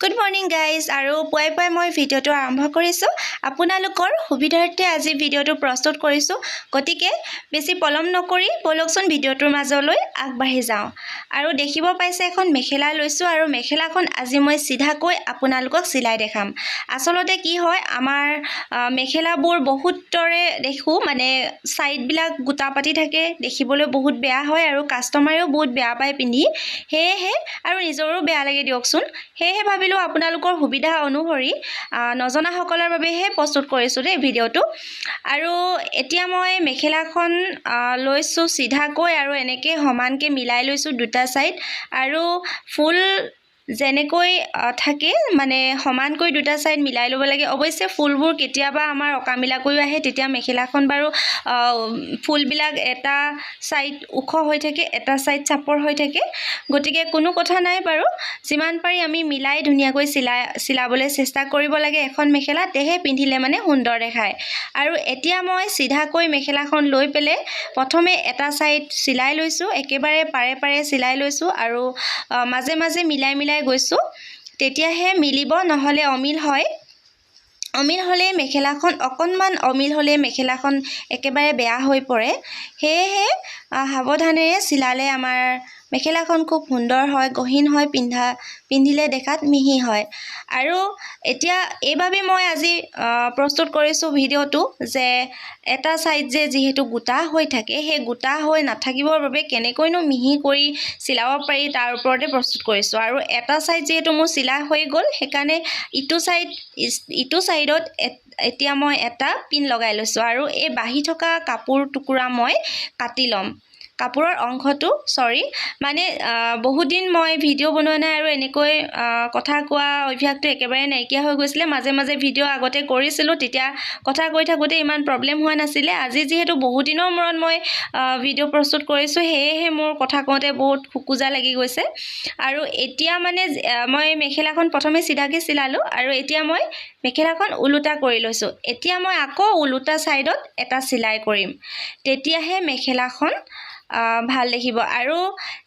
Good morning guys আৰু পুৱাই পুৱাই মই ভিডিঅ'টো আৰম্ভ কৰিছোঁ। আপোনালোকৰ সুবিধাৰ্থে আজি ভিডিঅ'টো প্ৰস্তুত কৰিছোঁ। গতিকে বেছি পলম নকৰি ব'লকচোন ভিডিঅ'টোৰ মাজলৈ আগবাঢ়ি যাওঁ। আৰু দেখিব পাইছে এখন মেখেলা লৈছোঁ আৰু মেখেলাখন আজি মই চিধাকৈ আপোনালোকক চিলাই দেখাম। আচলতে কি হয় আমাৰ মেখেলাবোৰ বহুতৰে দেখোঁ মানে ছাইডবিলাক গোটা পাতি থাকে দেখিবলৈ বহুত বেয়া হয় আৰু কাষ্টমাৰেও বহুত বেয়া পায় পিন্ধি। সেয়েহে আৰু নিজৰো বেয়া লাগে দিয়কচোন। সেয়েহে ভাবিলোঁ আপোনালোকৰ সুবিধা অনুসৰি নজনাসকলৰ বাবেহে প্ৰস্তুত কৰিছোঁ দেই ভিডিঅ'টো। আৰু এতিয়া মই মেখেলাখন লৈছোঁ চিধাকৈ আৰু এনেকৈ সমানকৈ মিলাই লৈছোঁ দুটা ছাইড আৰু ফুল যেনেকৈ থাকে মানে সমানকৈ দুটা ছাইড মিলাই ল'ব লাগে। অৱশ্যে ফুলবোৰ কেতিয়াবা আমাৰ অকামিলাকৈও আহে তেতিয়া মেখেলাখন বাৰু ফুলবিলাক এটা ছাইড ওখ হৈ থাকে এটা ছাইড চাপৰ হৈ থাকে। গতিকে কোনো কথা নাই বাৰু। যিমান পাৰি আমি মিলাই ধুনীয়াকৈ চিলাই চিলাবলৈ চেষ্টা কৰিব লাগে এখন মেখেলা তেহে পিন্ধিলে মানে সুন্দৰ দেখায়। আৰু এতিয়া মই চিধাকৈ মেখেলাখন লৈ পেলাই প্ৰথমে এটা ছাইড চিলাই লৈছোঁ একেবাৰে পাৰে পাৰে চিলাই লৈছোঁ আৰু মাজে মাজে মিলাই মিলাই গৈছোঁ। তেতিয়াহে মিলিব নহ'লে অমিল হয়। অমিল হ'লে মেখেলাখন অকণমান অমিল হ'লে মেখেলাখন একেবাৰে বেয়া হৈ পৰে। সেয়েহে সাৱধানেৰে চিলালে আমাৰ মেখেলাখন খুব সুন্দৰ হয় গহীন হয় পিন্ধা পিন্ধিলে দেখাত মিহি হয়। আৰু এতিয়া এইবাবে মই আজি প্ৰস্তুত কৰিছোঁ ভিডিঅ'টো যে এটা ছাইড যে যিহেতু গোটা হৈ থাকে সেই গোটা হৈ নাথাকিবৰ বাবে কেনেকৈনো মিহি কৰি চিলাব পাৰি তাৰ ওপৰতে প্ৰস্তুত কৰিছোঁ। আৰু এটা ছাইড যিহেতু মোৰ চিলা হৈ গ'ল সেইকাৰণে ইটো ছাইড ইটো ছাইডত এতিয়া মই এটা পিন লগাই লৈছোঁ। আৰু এই বাঢ়ি থকা কাপোৰ টুকুৰা মই কাটি ল'ম। কাপোৰৰ অংশটো চৰি মানে বহুত দিন মই ভিডিঅ' বনোৱা নাই আৰু এনেকৈ কথা কোৱা অভ্যাসটো একেবাৰে নাইকিয়া হৈ গৈছিলে। মাজে মাজে ভিডিঅ' আগতে কৰিছিলোঁ তেতিয়া কথা কৈ থাকোঁতে ইমান প্ৰব্লেম হোৱা নাছিলে। আজি যিহেতু বহুত দিনৰ মূৰত মই ভিডিঅ' প্ৰস্তুত কৰিছোঁ সেয়েহে মোৰ কথা কওঁতে বহুত খোকোজা লাগি গৈছে। আৰু এতিয়া মানে মই মেখেলাখন প্ৰথমে চিধাকৈ চিলালোঁ আৰু এতিয়া মই মেখেলাখন ওলোটা কৰি লৈছোঁ। এতিয়া মই আকৌ ওলোটা ছাইডত এটা চিলাই কৰিম। তেতিয়াহে মেখেলাখন ভাল দেখিব। আৰু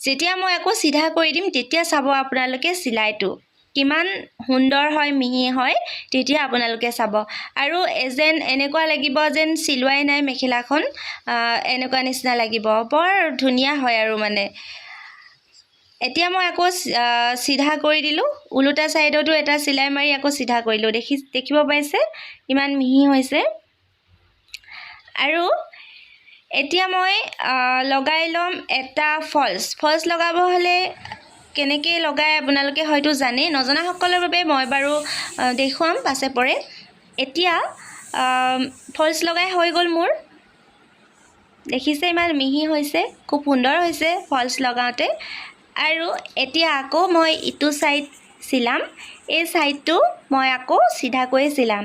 যেতিয়া মই আকৌ চিধা কৰি দিম তেতিয়া চাব আপোনালোকে চিলাইটো। কিমান সুন্দৰ হয় মিহি হয় তেতিয়া আপোনালোকে চাব। আৰু যেন এনেকুৱা লাগিব যেন চিলোৱাই নাই মেখেলাখন এনেকুৱা নিচিনা লাগিব। বৰ ধুনীয়া হয় আৰু মানে। এতিয়া মই আকৌ চিধা কৰি দিলোঁ। ওলোটা ছাইডতো এটা চিলাই মাৰি আকৌ চিধা কৰিলোঁ। দেখি দেখিব পাইছে? ইমান মিহি হৈছে। আৰু এতিয়া মই লগাই ল'ম এটা ফলছ ফলছ লগাব হ'লে কেনেকৈ লগাই আপোনালোকে হয়তো জানেই। নজনাসকলৰ বাবে মই বাৰু দেখুৱাম পাছে পৰে। এতিয়া আ, ফলছ লগাই হৈ গ'ল মোৰ। দেখিছে ইমান মিহি হৈছে খুব সুন্দৰ হৈছে ফলছ লগাওঁতে। আৰু এতিয়া আকৌ মই ইটো ছাইড চিলাম। এই ছাইডটো মই আকৌ চিধাকৈ চিলাম।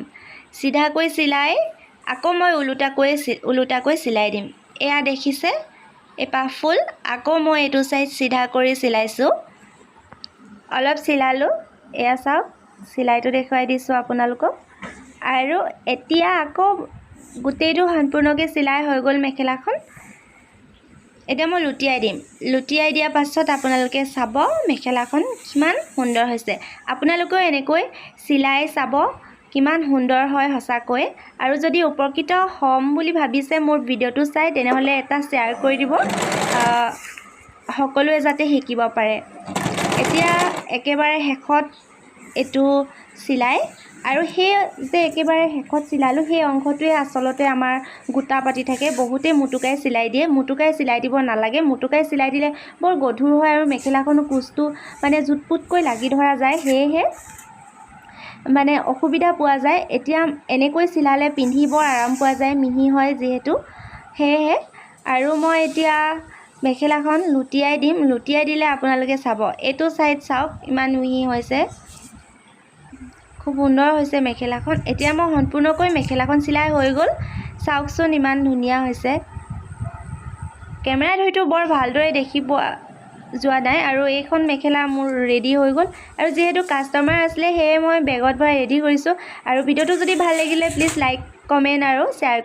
চিধাকৈ চিলাই আকৌ মই ওলোটাকৈ ওলোটাকৈ চিলাই দিম। এয়া দেখিছে? এপাহ ফুল আকৌ মই এইটো ছাইড চিধা কৰি চিলাইছোঁ। অলপ চিলালোঁ এয়া চাওক চিলাইটো দেখুৱাই দিছোঁ আপোনালোকক। আৰু এতিয়া আকৌ গোটেইটো সম্পূৰ্ণকৈ চিলাই হৈ গ'ল মেখেলাখন। এতিয়া মই লুটিয়াই দিম। লুটিয়াই দিয়াৰ পাছত আপোনালোকে চাব মেখেলাখন কিমান সুন্দৰ হৈছে। আপোনালোকেও এনেকৈ চিলাই চাব। কিমান সুন্দৰ হয় সঁচাকৈ। আৰু যদি উপকৃত হ'ম বুলি ভাবিছে মোৰ ভিডিঅ'টো চাই তেনেহ'লে এটা শ্বেয়াৰ কৰি দিব। সকলোৱে যাতে শিকিব পাৰে। এতিয়া একেবাৰে শেষত এইটো চিলাই। আৰু সেই যে একেবাৰে শেষত চিলালোঁ সেই অংশটোৱে আচলতে আমাৰ গোটা পাতি থাকে। বহুতেই মুটুকাই চিলাই দিয়ে। মুটুকাই চিলাই দিব নালাগে। মুটুকাই চিলাই দিলে বৰ গধুৰ হয় আৰু মেখেলাখনো কোচটো মানে জুট পুটকৈ লাগি ধৰা যায়। সেয়েহে মানে অসুবিধা পোৱা যায়। এতিয়া এনেকৈ চিলালে পিন্ধি বৰ আৰাম পোৱা যায় মিহি হয় যিহেতু। সেয়েহে আৰু মই এতিয়া মেখেলাখন লুটিয়াই দিম। লুটিয়াই দিলে আপোনালোকে চাব। এইটো ছাইড চাওক ইমান মিহি হৈছে। খুব সুন্দৰ হৈছে মেখেলাখন। এতিয়া মই সম্পূৰ্ণকৈ মেখেলাখন চিলাই হৈ গ'ল। চাওকচোন ইমান ধুনীয়া হৈছে। কেমেৰাত হয়তো বৰ ভালদৰে দেখি পোৱা যোৱা নাই আৰু এইখন মেখেলা মোৰ ৰেডি হৈ গ'ল। আৰু যিহেতু কাষ্টমাৰ আছিলে সেয়ে মই বেগত ভৰাই ৰেডি কৰিছোঁ আৰু ভিডিঅ'টো যদি ভাল লাগিলে প্লিজ লাইক কমেণ্ট আৰু শ্বেয়াৰ